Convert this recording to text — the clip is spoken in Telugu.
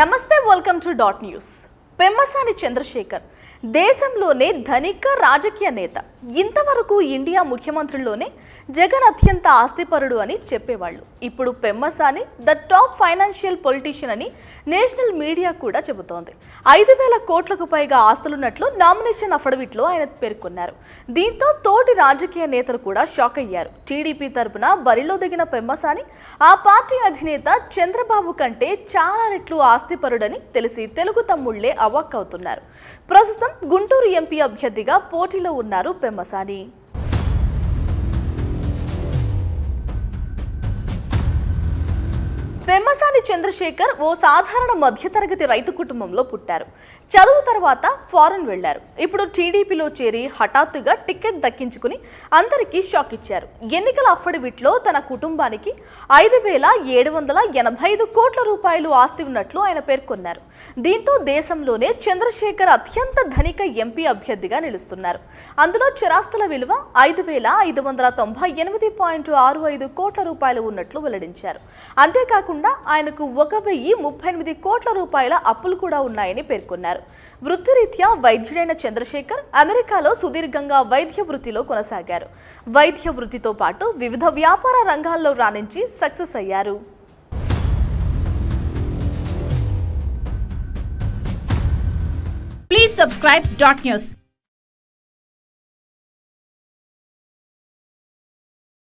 నమస్తే welcome to dot news Pemmasani Chandrasekhar దేశంలోనే ధనిక రాజకీయ నేత. ఇంతవరకు ఇండియా ముఖ్యమంత్రుల్లోనే జగన్ అత్యంత ఆస్తిపరుడు అని చెప్పేవాళ్ళు. ఇప్పుడు Pemmasani the top financial politician అని నేషనల్ మీడియా కూడా చెబుతోంది. ఐదు వేల కోట్లకు పైగా ఆస్తులున్నట్లు నామినేషన్ అఫడవిట్లో ఆయన పేర్కొన్నారు. దీంతో తోటి రాజకీయ నేతలు కూడా షాక్ అయ్యారు. టీడీపీ తరపున బరిలో దిగిన పెమ్మసాని ఆ పార్టీ అధినేత చంద్రబాబు కంటే చాలా రెట్లు ఆస్తిపరుడని తెలిసి తెలుగు తమ్ముళ్ళే అవాక్కవుతున్నారు. ప్రస్తుతం గుంటూరు ఎంపీ అభ్యర్థిగా పోటీలో ఉన్నారు పెమ్మసాని పెమ్మసాని చంద్రశేఖర్ ఓ సాధారణ మధ్యతరగతి రైతు కుటుంబంలో పుట్టారు. చదువు తర్వాత ఫారెన్ వెళ్ళారు ఇప్పుడు టీడీపీలో చేరి హఠాత్తుగా టికెట్ దక్కించుకుని అందరికీ షాక్ ఇచ్చారు. ఎన్నికల అఫిడవిట్లో తన కుటుంబానికి ఐదు వేల ఏడు వందల ఎనభై ఐదు కోట్ల రూపాయలు ఆస్తి ఉన్నట్లు ఆయన పేర్కొన్నారు. దీంతో దేశంలోనే చంద్రశేఖర్ అత్యంత ధనిక ఎంపీ అభ్యర్థిగా నిలుస్తున్నారు. అందులో చిరాస్తుల విలువ ఐదు వేల ఐదు వందల తొంభై ఎనిమిది పాయింట్ ఆరు ఐదు కోట్ల రూపాయలు ఉన్నట్లు వెల్లడించారు. అంతేకాకుండా ఆయనకు ఒక వెయ్యి ముప్పై ఎనిమిది కోట్ల రూపాయల అప్పులు కూడా ఉన్నాయని పేర్కొన్నారు. వృత్తిరీత్యా వైద్యుడైన చంద్రశేఖర్ అమెరికాలో సుదీర్ఘంగా వైద్య వృత్తిలో కొనసాగారు. వైద్య వృత్తితో పాటు వివిధ వ్యాపార రంగాల్లో రాణించి సక్సెస్ అయ్యారు. Please subscribe dot news.